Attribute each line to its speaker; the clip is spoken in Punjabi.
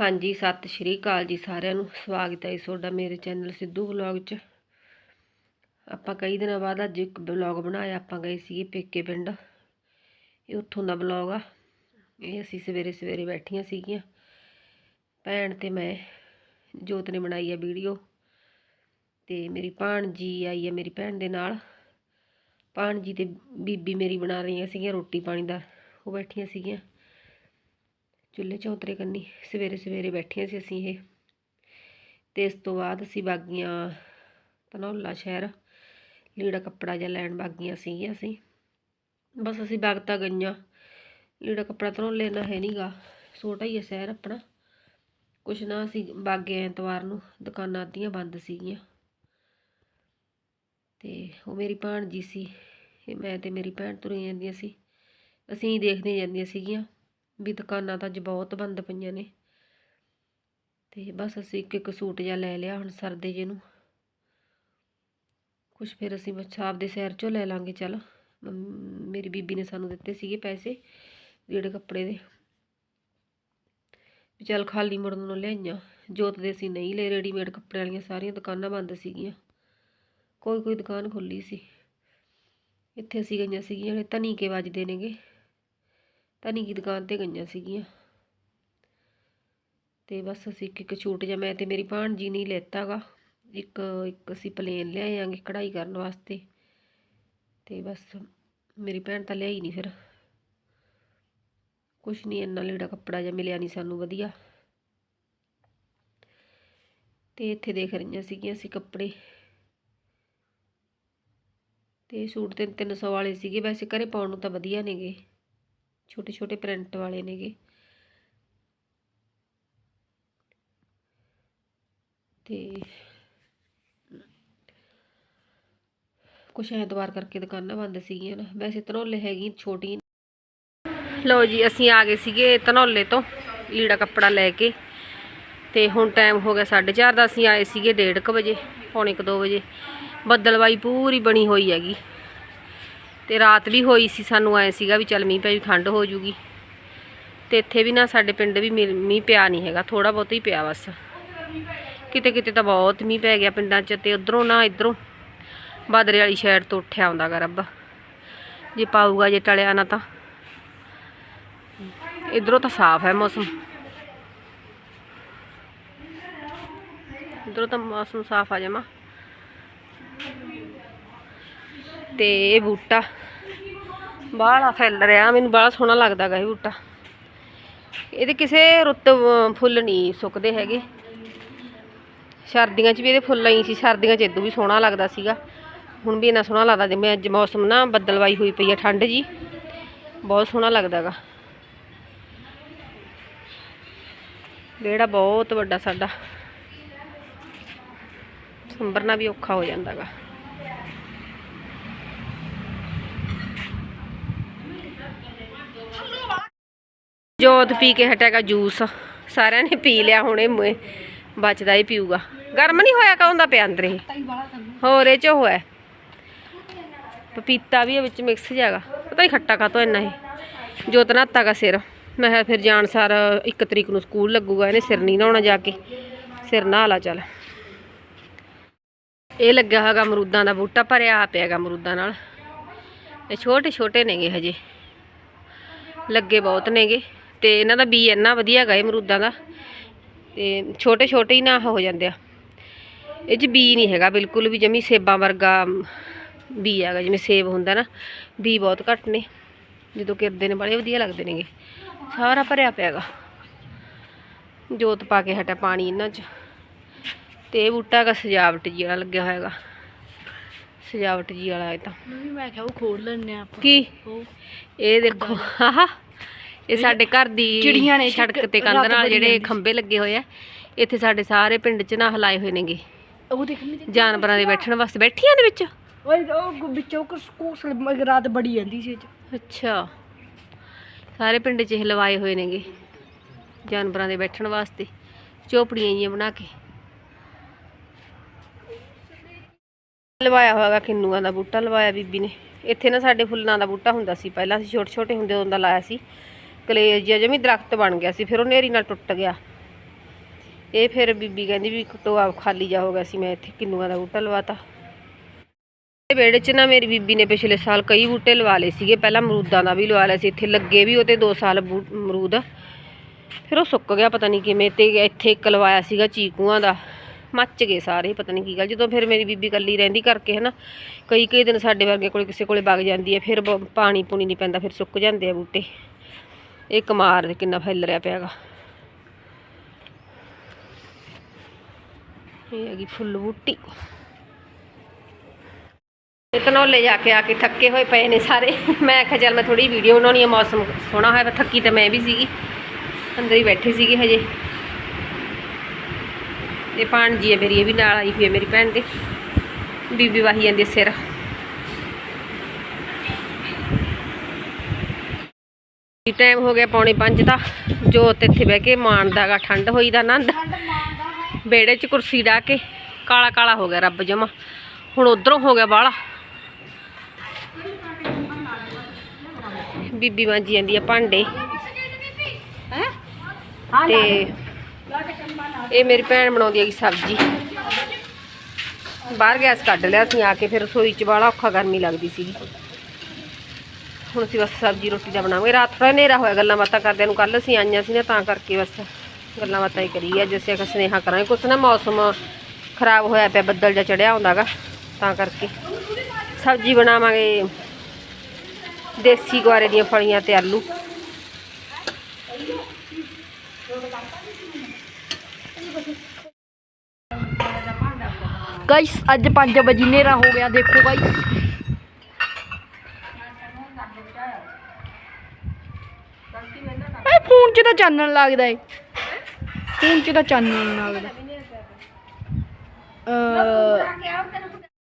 Speaker 1: ਹਾਂਜੀ, ਸਤਿ ਸ਼੍ਰੀ ਅਕਾਲ ਜੀ ਸਾਰਿਆਂ ਨੂੰ। ਸਵਾਗਤ ਹੈ ਜੀ ਤੁਹਾਡਾ ਮੇਰੇ ਚੈਨਲ ਸਿੱਧੂ ਵਲੌਗ 'ਚ। ਆਪਾਂ ਕਈ ਦਿਨਾਂ ਬਾਅਦ ਅੱਜ ਇੱਕ ਵਲੌਗ ਬਣਾਇਆ। ਆਪਾਂ ਗਏ ਸੀਗੇ ਪੇਕੇ ਪਿੰਡ। ਇਹ ਉੱਥੋਂ ਦਾ ਵਲੌਗ ਆ। ਇਹ ਅਸੀਂ ਸਵੇਰੇ ਸਵੇਰੇ ਬੈਠੀਆਂ ਸੀਗੀਆਂ। ਭੈਣ ਤੇ ਮੈਂ, ਜੋਤ ਨੇ ਬਣਾਈ ਆ ਵੀਡੀਓ। ਤੇ ਮੇਰੀ ਭਾਣਜੀ ਆਈ ਆ ਮੇਰੀ ਭੈਣ ਦੇ ਨਾਲ। ਭਾਣਜੀ ਤੇ ਬੀਬੀ ਮੇਰੀ ਬਣਾ ਰਹੀਆਂ ਸੀਗੀਆਂ ਰੋਟੀ ਪਾਣੀ ਦਾ। ਉਹ ਬੈਠੀਆਂ ਸੀਗੀਆਂ। ਚੁੱਲ੍ਹੇ ਚੌਂਤਰੇ ਕਰਨੀ ਸਵੇਰੇ ਸਵੇਰੇ ਬੈਠੀਆਂ ਸੀ ਅਸੀਂ ਇਹ। ਤੇ ਇਸ ਤੋਂ ਬਾਅਦ ਅਸੀਂ ਬਾਗੀਆਂ, ਧਨੌਲਾ ਸ਼ਹਿਰ, ਲੀੜਾ ਕੱਪੜਾ ਜਿਹਾ ਲੈਣ ਬਾਗੀਆਂ ਸੀਗੀਆਂ ਅਸੀਂ। ਬਸ ਅਸੀਂ ਬਾਗਤਾਂ ਗਈਆਂ। ਲੀੜਾ ਕੱਪੜਾ ਧਨੌਲੇ ਨਾ ਹੈ ਨਹੀਂਗਾ ਛੋਟਾ ਹੀ ਹੈ ਸ਼ਹਿਰ ਆਪਣਾ। ਕੁਛ ਨਾ ਅਸੀਂ ਬਾਗੇ ਐਤਵਾਰ ਨੂੰ ਦੁਕਾਨਾਂ ਅੱਧੀਆਂ ਬੰਦ ਸੀਗੀਆਂ। ਤੇ ਉਹ ਮੇਰੀ ਭਾਣਜੀ ਸੀ, ਇਹ ਮੈਂ ਤੇ ਮੇਰੀ ਭੈਣ ਤੁਰੀਆਂ ਜਾਂਦੀਆਂ ਸੀ। ਅਸੀਂ ਦੇਖਦੇ ਜਾਂਦੀਆਂ ਸੀਗੀਆਂ। ਵੀ ਦੁਕਾਨਾਂ ਤਾਂ ਅੱਜ ਬਹੁਤ ਬੰਦ ਪਈਆਂ ਨੇ। ਤੇ ਬਸ ਅਸੀਂ ਇੱਕ ਇੱਕ ਸੂਟ ਜਿਹਾ ਲੈ ਲਿਆ ਹੁਣ ਸਰਦੇ ਜੇ ਨੂੰ। ਕੁਛ ਫਿਰ ਅਸੀਂ ਬੱਚਾ ਆਪਦੇ ਸ਼ਹਿਰ ਚੋਂ ਲੈ ਲਾਂਗੇ, ਚੱਲ। ਮੰਮ- ਮੇਰੀ ਬੀਬੀ ਨੇ ਸਾਨੂੰ ਦਿੱਤੇ ਸੀਗੇ ਪੈਸੇ, ਜਿਹੜੇ ਕੱਪੜੇ ਦੇ। ਵੀ ਚੱਲ ਖਾਲੀ ਮੁੜਨ ਨੂੰ ਲਿਆਈਆਂ। ਜੋਤ ਦੇ ਅਸੀਂ ਨਹੀਂ ਲਏ ਰੈਡੀਮੇਡ ਕੱਪੜੇ ਵਾਲੀਆਂ ਸਾਰੀਆਂ ਦੁਕਾਨਾਂ ਬੰਦ ਸੀਗੀਆਂ। ਕੋਈ ਕੋਈ ਦੁਕਾਨ ਖੁੱਲੀ ਸੀ। ਇੱਥੇ ਅਸੀਂ ਗਈਆਂ ਸੀਗੀਆਂ ਜਿਹੜੇ ਧਨੀਕੇ ਵੱਜਦੇ ਨੇਗੇ। ਧਨੀ ਕੀ ਦੁਕਾਨ ਤੇ ਗਈਆਂ ਸੀਗੀਆਂ। ਤੇ ਬਸ ਅਸੀਂ ਇੱਕ ਇੱਕ ਛੂਟ ਜਿਹਾ, ਮੈਂ ਤੇ ਮੇਰੀ ਭਾਣਜੀ ਨਹੀਂ ਲੈਤਾਗਾ। ਇੱਕ ਇੱਕ ਅਸੀਂ ਪਲੇਨ ਲਿਆਏ ਆਂਗੇ ਕਢਾਈ ਕਰਨ ਵਾਸਤੇ। ਤੇ ਬਸ ਮੇਰੀ ਭੈਣ ਤਾਂ ਲਿਆਈ ਨਹੀਂ ਫਿਰ। ਕੁਛ ਨਹੀਂ ਇੰਨਾ ਲੀੜਾ ਕੱਪੜਾ ਜਿਹਾ ਮਿਲਿਆ ਨਹੀਂ ਸਾਨੂੰ ਵਧੀਆ। ਤੇ ਇੱਥੇ ਦੇਖ ਰਹੀਆਂ ਸੀਗੀਆਂ ਅਸੀਂ ਕੱਪੜੇ। ਤੇ ਸੂਟ ਤਿੰਨ ਤਿੰਨ ਸੌ ਵਾਲੇ ਸੀਗੇ। ਵੈਸੇ ਘਰੇ ਪਾਉਣ ਨੂੰ ਤਾਂ ਵਧੀਆ ਨੇਗੇ। ਛੋਟੇ ਛੋਟੇ ਪ੍ਰਿੰਟ ਵਾਲੇ ਨੇਗੇ। ਤੇ ਕੁਛ ਐਤਵਾਰ ਕਰਕੇ ਦੁਕਾਨਾਂ ਬੰਦ ਸੀਗੀਆਂ ਨਾ। ਵੈਸੇ ਧਨੌਲੇ ਹੈਗੀ ਛੋਟੀ ਲਓ ਜੀ, ਅਸੀਂ ਆ ਗਏ ਸੀਗੇ ਧਨੌਲੇ ਤੋਂ ਲੀੜਾ ਕੱਪੜਾ ਲੈ ਕੇ। ਤੇ ਹੁਣ ਟਾਈਮ ਹੋ ਗਿਆ 4:30 ਦਾ। ਅਸੀਂ ਆਏ ਸੀਗੇ 1:30 ਵਜੇ, ਪੌਣੇ 2 ਵਜੇ। ਬੱਦਲਵਾਈ ਪੂਰੀ ਬਣੀ ਹੋਈ ਹੈਗੀ। ਤੇ ਰਾਤ ਵੀ ਹੋਈ ਸੀ ਸਾਨੂੰ ਐ ਸੀਗਾ ਵੀ ਚੱਲ ਮੀਂਹ ਪੈ ਵੀ ਠੰਡ ਹੋ ਜੂਗੀ। ਤੇ ਇੱਥੇ ਵੀ ਨਾ ਸਾਡੇ ਪਿੰਡ ਵੀ ਮੀਂਹ ਮੀਂਹ ਪਿਆ ਨਹੀਂ ਹੈਗਾ ਥੋੜਾ ਬਹੁਤ ਹੀ ਪਿਆ ਬਸ। ਕਿਤੇ ਕਿਤੇ ਤਾਂ ਬਹੁਤ ਮੀਂਹ ਪੈ ਗਿਆ ਪਿੰਡਾਂ 'ਚ ਤੇ ਉਧਰੋਂ ਨਾ ਇਧਰੋਂ ਬਾਦਰੇ ਵਾਲੀ ਸ਼ਹਿਰ ਤੋਂ ਉੱਠਿਆ ਆਉਂਦਾ ਗਾ ਰੱਬ। ਜੇ ਪਾਊਗਾ ਜੇ ਟਲਿਆ ਨਾ ਤਾਂ। ਇਧਰੋਂ ਤਾਂ ਸਾਫ਼ ਹੈ ਮੌਸਮ। ਇਧਰੋਂ ਤਾਂ ਮੌਸਮ ਸਾਫ਼ ਆ ਜਾਮਾ। ਤੇ ਇਹ ਬੂਟਾ ਬਾਹਲਾ ਫੈਲ ਰਿਹਾ, ਮੈਨੂੰ ਬਾਹਲਾ ਸੋਹਣਾ ਲੱਗਦਾ ਗਾ ਇਹ ਬੂਟਾ। ਇਹਦੇ ਕਿਸੇ ਰੁੱਤ ਫੁੱਲ ਨਹੀਂ ਸੁੱਕਦੇ ਹੈਗੇ। ਸਰਦੀਆਂ 'ਚ ਵੀ ਇਹਦੇ ਫੁੱਲ ਆਈ ਸੀ, ਸਰਦੀਆਂ 'ਚ ਇਦੋਂ ਵੀ ਸੋਹਣਾ ਲੱਗਦਾ ਸੀਗਾ। ਹੁਣ ਵੀ ਇੰਨਾ ਸੋਹਣਾ ਲੱਗਦਾ, ਜਿਵੇਂ ਅੱਜ ਮੌਸਮ ਨਾ ਬੱਦਲਵਾਈ ਹੋਈ ਪਈ ਆ, ਠੰਡ ਜੀ। ਬਹੁਤ ਸੋਹਣਾ ਲੱਗਦਾ ਗਾ ਵਿਹੜਾ ਬਹੁਤ ਵੱਡਾ ਸਾਡਾ। ਸੰਭਰਨਾ ਵੀ ਔਖਾ ਹੋ ਜਾਂਦਾ ਜੋਤ ਪੀ ਕੇ ਹਟਿਆਗਾ ਜੂਸ। ਸਾਰਿਆਂ ਨੇ ਪੀ ਲਿਆ, ਹੁਣੇ ਮੂੰਹ ਬਚਦਾ ਹੀ ਪੀਊਗਾ। ਗਰਮ ਨਹੀਂ ਹੋਇਆ ਕਾਉਂਦਾ ਪਿਆ ਅੰਦਰ ਇਹ? ਹੋਰ ਇਹ ਚ ਹੋਇਆ ਪਪੀਤਾ ਵੀ ਇਹ ਵਿੱਚ ਮਿਕਸ ਜਾਗਾ ਪਤਾ ਨਹੀਂ ਖੱਟਾ ਖਾਤੋਂ ਇੰਨਾ ਇਹ। ਜੋਤ ਨਾਤਾ ਦਾ ਸਿਰ। ਮੈਂ ਕਿਹਾ ਫਿਰ ਜਾਣ ਸਾਰ ਇੱਕ ਤਰੀਕ ਨੂੰ ਸਕੂਲ ਲੱਗੂਗਾ, ਇਹਨੇ ਸਿਰ ਨਹੀਂ ਨਹਾਉਣਾ ਜਾ ਕੇ। ਸਿਰ ਨਹਾ ਲਾ ਚੱਲ। ਇਹ ਲੱਗਿਆ ਹੈਗਾ ਅਮਰੂਦਾਂ ਦਾ ਬੂਟਾ, ਭਰਿਆ ਪਿਆਗਾ ਅਮਰੂਦਾਂ ਨਾਲ। ਇਹ ਛੋਟੇ ਛੋਟੇ ਨੇਗੇ ਹਜੇ। ਲੱਗੇ ਬਹੁਤ ਨੇਗੇ। ਤੇ ਇਹਨਾਂ ਦਾ ਬੀ ਇੰਨਾ ਵਧੀਆ ਹੈਗਾ ਇਹ ਅਮਰੂਦਾਂ ਦਾ ਤੇ ਛੋਟੇ ਛੋਟੇ ਹੀ ਨਾ ਹੋ ਜਾਂਦੇ ਆ। ਇਹ 'ਚ ਬੀ ਨਹੀਂ ਹੈਗਾ ਬਿਲਕੁਲ ਵੀ ਜਮੀ ਸੇਬਾਂ ਵਰਗਾ ਬੀ ਹੈਗਾ ਜਿਵੇਂ ਸੇਬ ਹੁੰਦਾ ਨਾ ਬੀ ਬਹੁਤ ਘੱਟ ਨੇ। ਜਦੋਂ ਕਿਰਦੇ ਨੇ ਬੜੇ ਵਧੀਆ ਲੱਗਦੇ ਨੇਗੇ। ਸਾਰਾ ਭਰਿਆ ਪਿਆਗਾ ਜੋਤ ਪਾ ਕੇ ਹਟਾ ਪਾਣੀ ਇਹਨਾਂ 'ਚ। ਤੇ ਇਹ ਬੂਟਾ ਹੈਗਾ ਸਜਾਵਟ ਜੀ ਵਾਲਾ ਲੱਗਿਆ ਹੋਇਆਗਾ ਸਜਾਵਟ ਜੀ ਵਾਲਾ ਇਹ ਤਾਂ।
Speaker 2: ਮੈਂ ਕਿਹਾ ਉਹ ਖੋਲ ਲੈਣੇ ਆਪਾਂ।
Speaker 1: ਕੀ? ਇਹ ਦੇਖੋ ਆਹ। ਇਹ ਸਾਡੇ ਘਰ ਦੀ
Speaker 2: ਚਿੜੀਆਂ ਨੇ
Speaker 1: ਸੜਕ ਤੇ ਕੰਧ ਨਾਲ ਜਿਹੜੇ ਖੰਭੇ ਲੱਗੇ ਹੋਏ ਆ ਇੱਥੇ ਸਾਡੇ ਸਾਰੇ ਪਿੰਡ 'ਚ ਨਾ ਹਲਾਏ ਹੋਏ ਨੇਗੇ।
Speaker 2: ਉਹ ਦੇਖਣੀ
Speaker 1: ਜਾਨਵਰਾਂ ਦੇ ਬੈਠਣ ਵਾਸਤੇ ਬੈਠੀਆਂ ਨੇ ਵਿੱਚ?
Speaker 2: ਓਏ ਉਹ ਵਿੱਚੋਂ ਕੋਸਲ ਰਾਤ ਬੜੀ ਜਾਂਦੀ ਸੀ
Speaker 1: ਅੱਛਾ। ਸਾਰੇ ਪਿੰਡ 'ਚ ਇਹ ਲਵਾਏ ਹੋਏ ਨੇਗੇ ਜਾਨਵਰਾਂ ਦੇ ਬੈਠਣ ਵਾਸਤੇ ਝੋਪੜੀਆਂ ਜੀਆਂ ਬਣਾ ਕੇ। ਲਵਾਇਆ ਹੋਇਆਗਾ ਕਿੰਨੂਆਂ ਦਾ ਬੂਟਾ ਲਵਾਇਆ ਬੀਬੀ ਨੇ। ਇੱਥੇ ਨਾ ਸਾਡੇ ਫੁੱਲਾਂ ਦਾ ਬੂਟਾ ਹੁੰਦਾ ਸੀ ਪਹਿਲਾਂ ਅਸੀਂ ਛੋਟੇ ਛੋਟੇ ਹੁੰਦੇ ਉਦੋਂ ਦਾ ਲਾਇਆ ਸੀ। ਕਲੇਜ ਜਿਹਾ ਜਮੀ ਦਰਖਤ ਬਣ ਗਿਆ ਸੀ, ਫਿਰ ਉਹ ਨੇਰੀ ਨਾਲ ਟੁੱਟ ਗਿਆ। ਇਹ ਫਿਰ ਬੀਬੀ ਕਹਿੰਦੀ ਵੀ ਟੋਆ ਖਾਲੀ ਜਾ ਹੋ ਗਿਆ ਸੀ, ਮੈਂ ਇੱਥੇ ਕਿੰਨੂਆਂ ਦਾ ਬੂਟਾ ਲਵਾਤਾ। ਇਹ ਵਿਹੜੇ 'ਚ ਨਾ ਮੇਰੀ ਬੀਬੀ ਨੇ ਪਿਛਲੇ ਸਾਲ ਕਈ ਬੂਟੇ ਲਵਾ ਲਏ ਸੀਗੇ, ਪਹਿਲਾਂ ਅਮਰੂਦਾਂ ਦਾ ਵੀ ਲਵਾ ਲਿਆ ਸੀ, ਇੱਥੇ ਲੱਗੇ ਵੀ ਉਹਤੇ 2 ਸਾਲ ਬੂ- ਅਮਰੂਦ। ਫਿਰ ਉਹ ਸੁੱਕ ਗਿਆ, ਪਤਾ ਨਹੀਂ ਕਿਵੇਂ ਤੇ ਇੱਥੇ ਇੱਕ ਲਵਾਇਆ ਸੀਗਾ ਚੀਕੂਆਂ ਦਾ, ਮੱਚ ਗਏ ਸਾਰੇ, ਪਤਾ ਨਹੀਂ ਕੀ ਗੱਲ। ਜਦੋਂ ਫਿਰ ਮੇਰੀ ਬੀਬੀ ਇਕੱਲੀ ਰਹਿੰਦੀ ਕਰਕੇ ਹੈ ਨਾ ਕਈ ਕਈ ਦਿਨ ਸਾਡੇ ਵਰਗੇ ਕੋਲ ਕਿਸੇ ਕੋਲੇ ਵਗ ਜਾਂਦੀ ਹੈ, ਫਿਰ ਬ- ਪਾਣੀ ਪੂਣੀ ਨਹੀਂ ਪੈਂਦਾ, ਫਿਰ ਸੁੱਕ ਜਾਂਦੇ ਆ ਬੂਟੇ। ਇਹ ਕਮਾਰ ਦੇ ਕਿੰਨਾ ਫੈਲ ਰਿਹਾ ਪਿਆਗਾ ਇਹ ਹੈਗੀ ਫੁੱਲ ਬੂਟੀ। ਇਹ ਜਾ ਕੇ ਆ ਕੇ ਥੱਕੇ ਹੋਏ ਪਏ ਨੇ ਸਾਰੇ। ਮੈਂ ਕਿਹਾ ਚੱਲ ਮੈਂ ਥੋੜੀ ਵੀਡੀਓ ਬਣਾਉਣੀ ਆ ਮੌਸਮ ਸੋਹਣਾ ਹੋਇਆ ਵਾ, ਥੱਕੀ ਤਾਂ ਮੈਂ ਵੀ ਸੀਗੀ। ਅੰਦਰ ਹੀ ਬੈਠੇ ਸੀਗੇ ਹਜੇ। ਇਹ ਭਾਣਜੀ ਹੈ ਮੇਰੀ ਇਹ ਵੀ ਨਾਲ ਆਈ ਹੋਈ ਹੈ ਮੇਰੀ ਭੈਣ ਦੇ। ਬੀਬੀ ਵਾਹੀ ਜਾਂਦੀ ਸਿਰ। ਟਾਈਮ ਹੋ ਗਿਆ ਪੌਣੇ 5 ਦਾ। ਜੋਤ ਇੱਥੇ ਬਹਿ ਕੇ ਮਾਣਦਾਗਾ ਠੰਡ ਹੋਈ ਦਾ ਆਨੰਦ ਬੇੜੇ 'ਚ ਕੁਰਸੀ ਢਾ ਕੇ, ਕਾਲਾ ਕਾਲਾ ਹੋ ਗਿਆ ਰੱਬ ਜਮਾ। ਹੁਣ ਉਧਰੋਂ ਹੋ ਗਿਆ ਬਾਹਲਾ। ਬੀਬੀ ਮਾਂਜੀ ਜਾਂਦੀ ਆ ਭਾਂਡੇ। ਤੇ ਇਹ ਮੇਰੀ ਭੈਣ ਬਣਾਉਂਦੀ ਹੈਗੀ ਸਬਜ਼ੀ। ਬਾਹਰ ਗੈਸ ਕੱਢ ਲਿਆ ਸੀ, ਆ ਕੇ ਫਿਰ ਰਸੋਈ 'ਚ ਬਾਹਲਾ ਔਖਾ ਗਰਮੀ ਲੱਗਦੀ ਸੀ ਹੁਣ ਅਸੀਂ ਬਸ ਸਬਜ਼ੀ ਰੋਟੀ ਦਾ ਬਣਾਵਾਂਗੇ। ਰਾਤ ਥੋੜਾ ਹਨੇਰਾ ਹੋਇਆ, ਗੱਲਾਂ ਬਾਤਾਂ ਕਰਦਿਆਂ ਨੂੰ ਕੱਲ ਅਸੀਂ ਆਈਆਂ ਸੀ ਨਾ, ਤਾਂ ਕਰਕੇ ਬਸ ਗੱਲਾਂ ਬਾਤਾਂ ਹੀ ਕਰੀ ਅੱਜ ਅਸੀਂ ਆਖਿਆ ਸੁਨੇਹਾ ਕਰਾਂਗੇ। ਕੁਛ ਨਾ ਮੌਸਮ ਖਰਾਬ ਹੋਇਆ ਪਿਆ, ਬੱਦਲ ਜਿਹਾ ਚੜਿਆ ਹੁੰਦਾਗਾ, ਤਾਂ ਕਰਕੇ। ਸਬਜ਼ੀ ਬਣਾਵਾਂਗੇ, ਦੇਸੀ ਗੁਆਰੇ ਦੀਆਂ ਫਲੀਆਂ ਤੇ ਆਲੂ।
Speaker 2: ਗਾਇਸ ਅੱਜ 5 ਵਜੇ ਹਨੇਰਾ ਹੋ ਗਿਆ, ਦੇਖੋ ਗਾਇਸ ਹੁਣ 'ਚ ਤਾਂ ਚਾਨਣ ਲੱਗਦਾ ਏ। ਹੁਣ 'ਚ ਤਾਂ ਚਾਨਣ ਲੱਗਦਾ। ਅ